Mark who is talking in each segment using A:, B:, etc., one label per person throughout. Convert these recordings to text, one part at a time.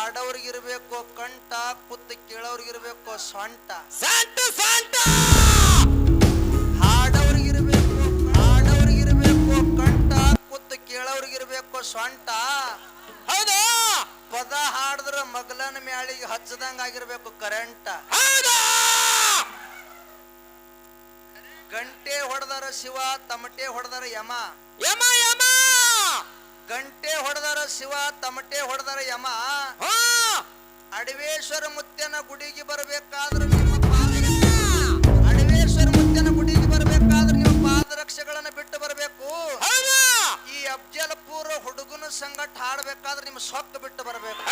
A: ಹಾಡೋರ್ಗಿರ್ಬೇಕು ಕಂಠ ಕುತ್ತು ಇರಬೇಕು ಸೊಂಟ.
B: ಸಂಟ ಸಂಟ!
A: ಹಾಡೋರ್ಗಿರ್ಬೇಕು ಕುತ್ತು ಕೇಳೋರ್ಗಿರ್ಬೇಕು ಸೊಂಟ.
B: ಹೌದು?
A: ಪದ ಹಾಡಿದ್ರ ಮಗಲನ ಮ್ಯಾಳಿಗೆ ಹಚ್ಚದಂಗ ಆಗಿರ್ಬೇಕು ಕರೆಂಟ. ಗಂಟೆ ಹೊಡೆದಾರ ಶಿವ ತಮಟೆ ಹೊಡೆದಾರ ಯಮ.
B: ಯಮ ಯಮ!
A: ಗಂಟೆ ಹೊಡೆದಾರ ಶಿವ ತಮಟೆ ಹೊಡೆದಾರ ಯಮ. ಅಡವೇಶ್ವರ ಮುತ್ಯನ ಗುಡಿಗೆ ಬರಬೇಕಾದ್ರೆ ನಿಮ್ಮ ಪಾದ ಅಡವೇಶ್ವರ ಮುತ್ಯನ ಗುಡಿಗೆ ಬರಬೇಕಾದ್ರೆ ನಿಮ್ಮ ಪಾದರಕ್ಷೆಗಳನ್ನ ಬಿಟ್ಟು ಬರಬೇಕು. ಈ ಅಫ್ಜಲ್ಪುರ ಹುಡುಗನ ಸಂಗಟ ಹಾಡ್ಬೇಕಾದ್ರೆ ನಿಮ್ಮ ಸೊಕ್ಕ ಬಿಟ್ಟು ಬರಬೇಕು.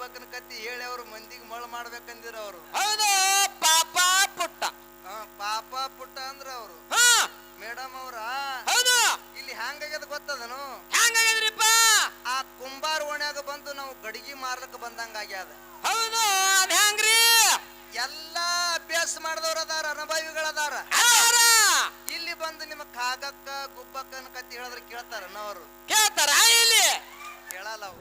A: ಗುಬ್ಬಕ್ಕನ ಕತ್ತಿ ಹೇಳಿ ಅವ್ರು ಮಂದಿಗೆ ಮಳ ಮಾಡ್ಬೇಕಂದಿರ ಅವರು.
B: ಹೌದು ಪಾಪ ಪುಟ್ಟ.
A: ಪಾಪ ಪುಟ್ಟ ಅಂದ್ರ ಅವರು.
B: ಹಾ.
A: ಮೇಡಮ್ ಅವ್ರ
B: ಹೌದು.
A: ಇಲ್ಲಿ ಹ್ಯಾಂಗಾಗ್ಯದ ಗೊತ್ತದನು?
B: ಹ್ಯಾಂಗಾಗ್ಯದ್ರಿಪ್ಪ
A: ಆ ಕುಂಬಾರ ಓಣ್ಯಾಗ ಬಂದು ನಾವು ಗಡಿಗೆ ಮಾರ್ಲಕ್ ಬಂದಂಗ ಆಗ್ಯದ.
B: ಹೌದು ಅದ್ ಹ್ಯಾಂಗ್ರಿ?
A: ಎಲ್ಲಾ ಅಭ್ಯಾಸ ಮಾಡಿದವ್ರ ಅದಾರ ಅನುಭವಿಗಳದಾರ
B: ಅದಾರ.
A: ಇಲ್ಲಿ ಬಂದು ನಿಮ್ಮ ಕಾಗಕ್ಕ ಗುಬ್ಬಕ್ಕನ ಕತ್ತಿ ಹೇಳಿದ್ರೆ ಕೇಳ್ತಾರ ಅವರು.
B: ಕೇಳ್ತಾರ ಇಲ್ಲಿ?
A: ಕೇಳಲ್ಲ ಅವು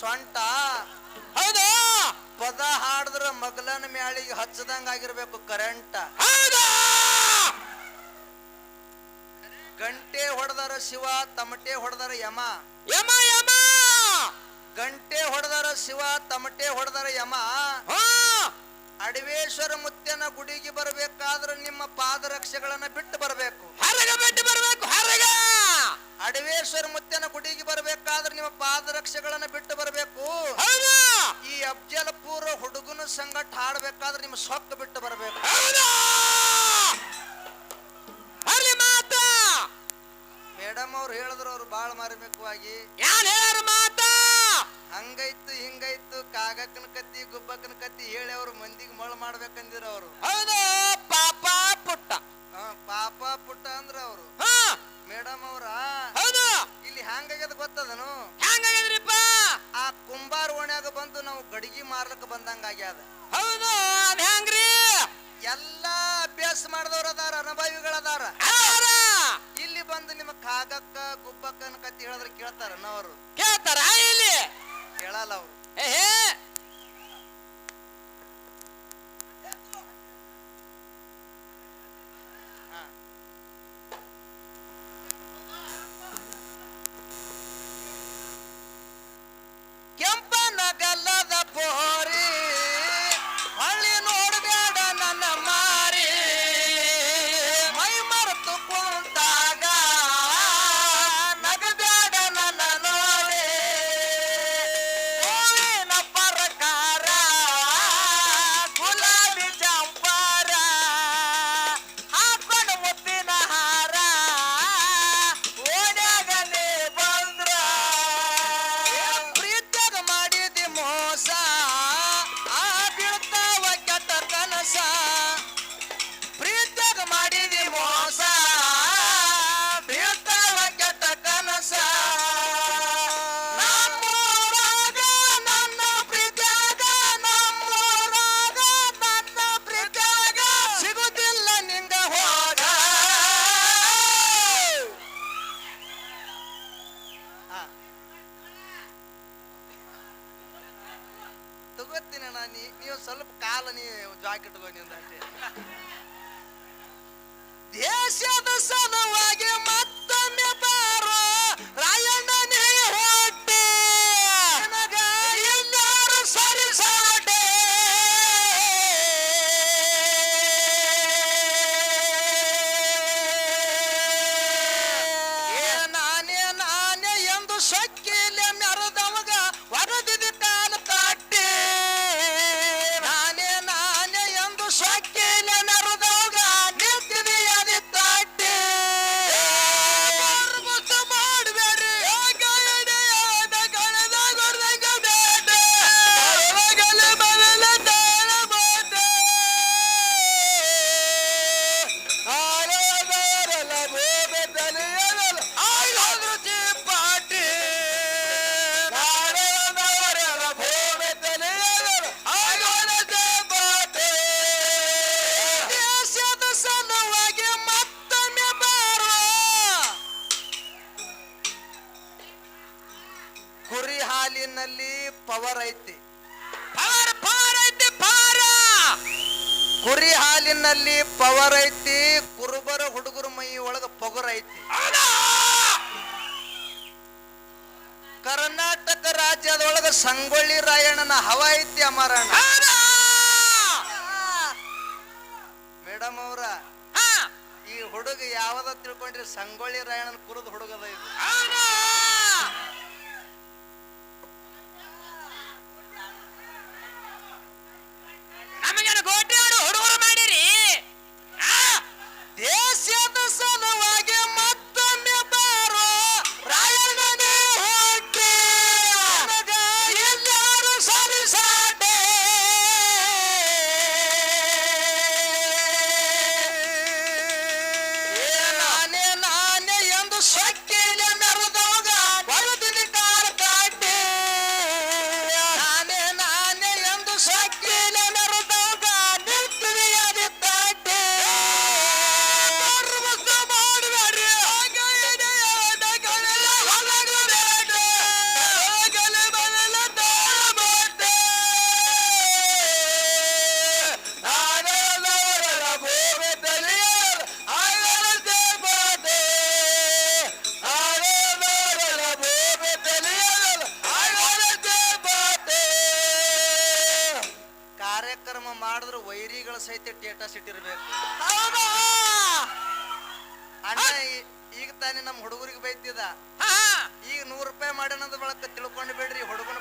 A: ಸೊಂಟ.
B: ಹೌದಾ.
A: ಪದ ಹಾಡಿದ್ರ ಮಗಲನ ಮ್ಯಾಳಿಗೆ ಹಚ್ಚದಂಗ ಆಗಿರ್ಬೇಕು ಕರೆಂಟ್ ಗಂಟೆ ಹೊಡೆದಾರ ಶಿವ ತಮಟೆ ಹೊಡೆದಾರ ಯಮ.
B: ಯಮ ಯಮ.
A: ಗಂಟೆ ಹೊಡೆದಾರ ಶಿವ ತಮಟೆ ಹೊಡೆದಾರ ಯಮ. ಅಡವೇಶ್ವರ ಮುತ್ಯನ ಗುಡಿಗೆ ಬರಬೇಕಾದ್ರೆ ನಿಮ್ಮ ಪಾದರಕ್ಷೆಗಳನ್ನ ಬಿಟ್ಟು ಬರಬೇಕು.
B: ಬಿಟ್ಟು ಬರ್ಬೇಕು.
A: ಅಡವೇಶ್ವರ ಮುತ್ಯನ ಗುಡಿಗೆ ಬರಬೇಕಾದ್ರೆ ನಿಮ್ಮ ಪಾದರಕ್ಷೆಗಳನ್ನ ಬಿಟ್ಟು ಬರಬೇಕು. ಈ ಅಫ್ಜಲ್ಪುರ ಹುಡುಗನ ಸಂಗಟ ಹಾಡ್ಬೇಕಾದ್ರೆ ನಿಮ್ಮ ಸೊಕ್ಕ ಬಿಟ್ಟು ಬರಬೇಕು. ಮೇಡಮ್ ಅವ್ರು ಹೇಳಿದ್ರು ಅವ್ರು ಬಾಳ ಮಾರ್ಮಿಕವಾಗಿ.
B: ಮಾತ?
A: ಹಂಗೈತು ಹಿಂಗೈತು ಕಾಗಕ್ಕನ ಕತ್ತಿ ಗುಬ್ಬಕ್ಕನ ಕತ್ತಿ ಹೇಳಿ ಅವ್ರು ಮಂದಿಗೆ ಮಳ ಮಾಡ್ಬೇಕಂದಿರ ಅವರು.
B: ಹೌದು
A: ಗೊತ್ತದನು
B: ಹೆಂಗಾಗ್ಯದ್ರಿಪ್ಪ
A: ಆ ಕುಂಬಾರ ಓಣ್ಯಾಗ ಬಂದು ನಾವು ಗಡಿಗೆ ಮಾರ್ಲಕ್ ಬಂದಂಗ ಆಗ್ಯಾದ
B: ಹೌದು ಅದ್ ಹೆಂಗ್ರಿ
A: ಎಲ್ಲಾ ಅಭ್ಯಾಸ ಮಾಡಿದವ್ರ ಅದಾರ ಅನುಭವಿಗಳದಾರ
B: ಅದಾರ.
A: ಇಲ್ಲಿ ಬಂದು ನಿಮ್ಮ ಕಾಗಕ್ಕ ಗುಬ್ಬಕ್ಕನ ಕತ್ತಿ ಹೇಳಿದ್ರೆ ಕೇಳ್ತಾರ ಅವರು?
B: ಕೇಳ್ತಾರ ಇಲ್ಲಿ?
A: ಕೇಳಲ್ಲ ಅವ್ರು.
B: ಏಹೇ
A: பாக்கெட்டில் வாங்கி ಕುರಿ ಹಾಲಿನಲ್ಲಿ ಪವರ್ ಐತಿ ಕುರುಬರ ಹುಡುಗರ ಮೈ ಒಳಗ ಪೊಗರ್ ಐತಿ. ಕರ್ನಾಟಕ ರಾಜ್ಯದೊಳಗ ಸಂಗೊಳ್ಳಿ ರಾಯಣ್ಣನ ಹವ ಐತಿ ಅಮರಣ್ಣ.
B: ಹೌದು?
A: ಮೇಡಮ್ ಅವ್ರ ಈ ಹುಡುಗ ಯಾವ್ದ ತಿಳ್ಕೊಂಡ್ರಿ? ಸಂಗೊಳ್ಳಿ ರಾಯಣ್ಣನ ಕುರುದ ಹುಡುಗದ ಇದು. ಮಕ್ಕಳು ಸಹಿತ ಟೇಟಸ್ ಇಟ್ಟಿರ್ಬೇಕು. ಅಣ್ಣ ಈಗ ತಾನೇ ನಮ್ಮ ಹುಡುಗರಿಗೆ ಬೈತಿದ
B: ಹಾ
A: ಈಗ ನೂರು ರೂಪಾಯಿ ಮಾಡ್ಯಾನಂದ ಬಳಕ ತಿಳ್ಕೊಂಡು ಬಿಡ್ರಿ ಹುಡುಗನ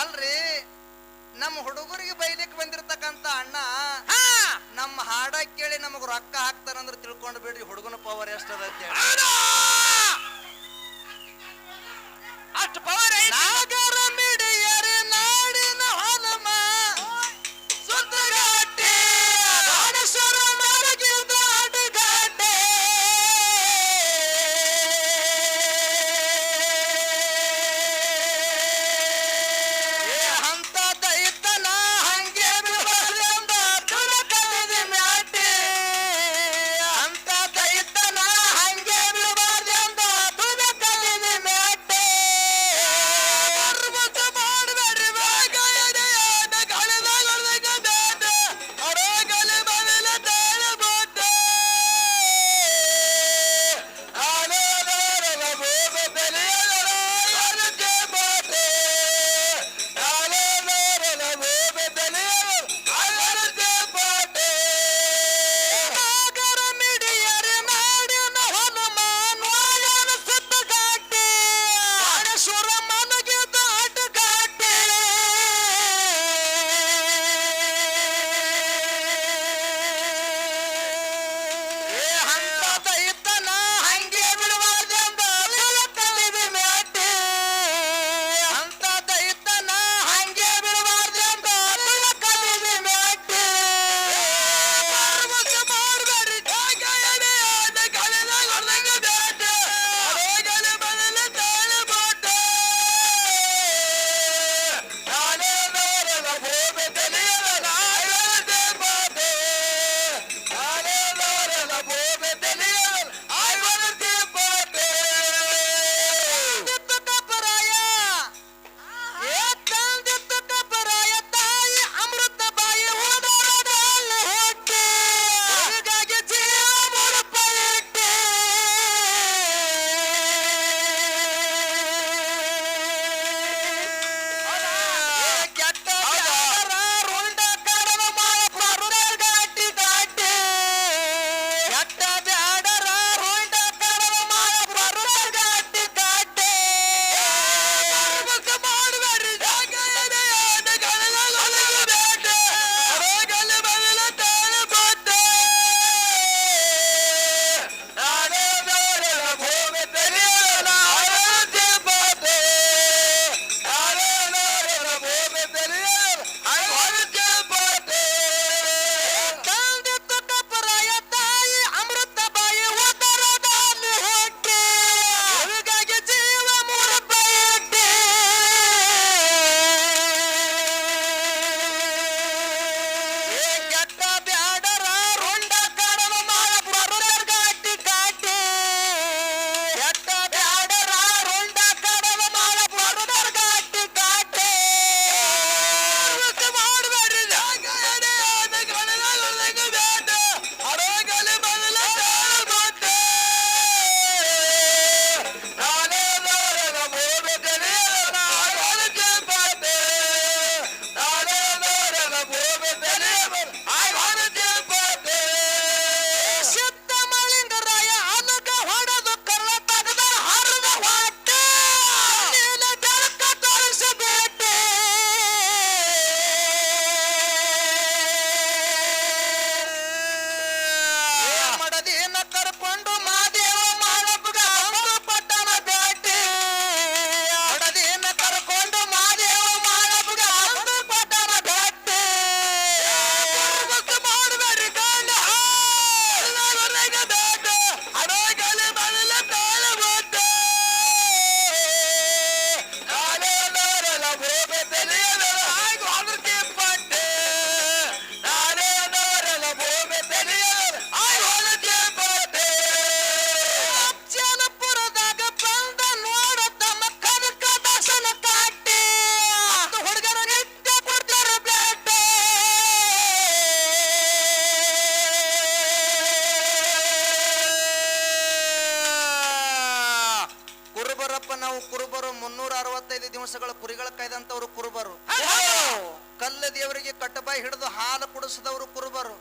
A: ಅಲ್ರಿ ನಮ್ಮ ಹುಡುಗರಿಗೆ ಬೈಲಿಕ್ ಬಂದಿರತಕ್ಕಂತ ಅಣ್ಣ
B: ಹಾ.
A: ನಮ್ಮ ಹಾಡ ಕೇಳಿ ನಮಗ್ ರೊಕ್ಕ ಹಾಕ್ತಾರಂದ್ರೆ ತಿಳ್ಕೊಂಡು ಬಿಡ್ರಿ ಹುಡುಗನ ಪವರ್ ಎಷ್ಟದ ಅಂತ ಹೇಳಿ. ವರ್ಷಗಳ ಕುರಿಗಳ ಕೈದಂತವರು ಕುರುಬರು. ಕಲ್ಲ ದೇವರಿಗೆ ಕಟ್ಟಬಾಯಿ ಹಿಡಿದು ಹಾಲು ಕುಡಿಸಿದವರು ಕುರುಬರು.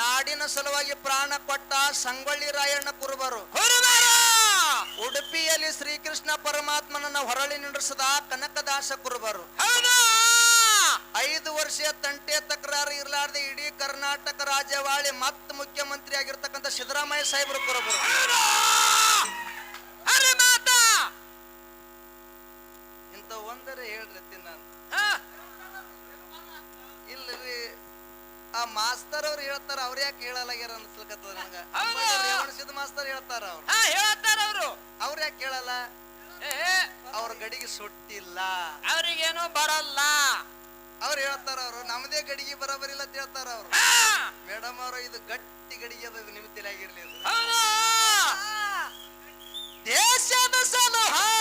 A: ನಾಡಿನ ಸಲುವಾಗಿ ಪ್ರಾಣ ಕೊಟ್ಟ ಸಂಗೊಳ್ಳಿ ರಾಯಣ್ಣ ಕುರುಬರು. ಉಡುಪಿಯಲ್ಲಿ ಶ್ರೀಕೃಷ್ಣ ಪರಮಾತ್ಮನನ್ನ ಹೊರಳಿ ನಡೆಸದ ಕನಕದಾಸ ಕುರುಬರು. ಐದು ವರ್ಷ ತಂಟೆ ತಕರಾರು ಇರಲಾರ್ದೆ ಇಡೀ ಕರ್ನಾಟಕ ರಾಜ್ಯವಾಳಿ ಮತ್ ಮುಖ್ಯಮಂತ್ರಿ ಆಗಿರ್ತಕ್ಕಂಥ ಸಿದ್ದರಾಮಯ್ಯ ಸಾಹೇಬರು ಕುರುಬರು. ಇಂಥ ಒಂದರೆ ಹೇಳ್ರಿ
B: ಇಲ್ಲಿ
A: ಇಲ್ರಿ ಆ ಮಾಸ್ತರ್ ಅವ್ರು ಹೇಳ್ತಾರ ಅವ್ರ ಯಾಕೆ ಹೇಳಲಾಗ್ಯಾರ ಅನ್ಸ್ಲಿಕತ್ತದ ನಂಗ ಮಾಸ್ತರ್ ಹೇಳ್ತಾರ ಅವ್ರು.
B: ಹೇಳ್ತಾರ ಅವರು.
A: ಅವ್ರ ಯಾಕೆ ಹೇಳಲ್ಲ ಅವ್ರ ಗಡಿಗೆ ಸುಟ್ಟಿಲ್ಲ.
B: ಅವ್ರಿಗೇನು ಬರಲ್ಲ.
A: ಅವ್ರು ಹೇಳ್ತಾರ ಅವರು ನಮ್ದೇ ಗಡಿಗೆ ಬರಬರಿಲ್ಲ ಅಂತ ಹೇಳ್ತಾರ ಅವ್ರು. ಮೇಡಮ್ ಅವರು ಇದು ಗಟ್ಟಿ ಗಡಿಗೆ ಅದ ಇದು ನಿಮ್ ತಲೆಯಾಗಿರ್ಲಿ ಇದು ದೇಶದ ಸಲುವಾಗಿ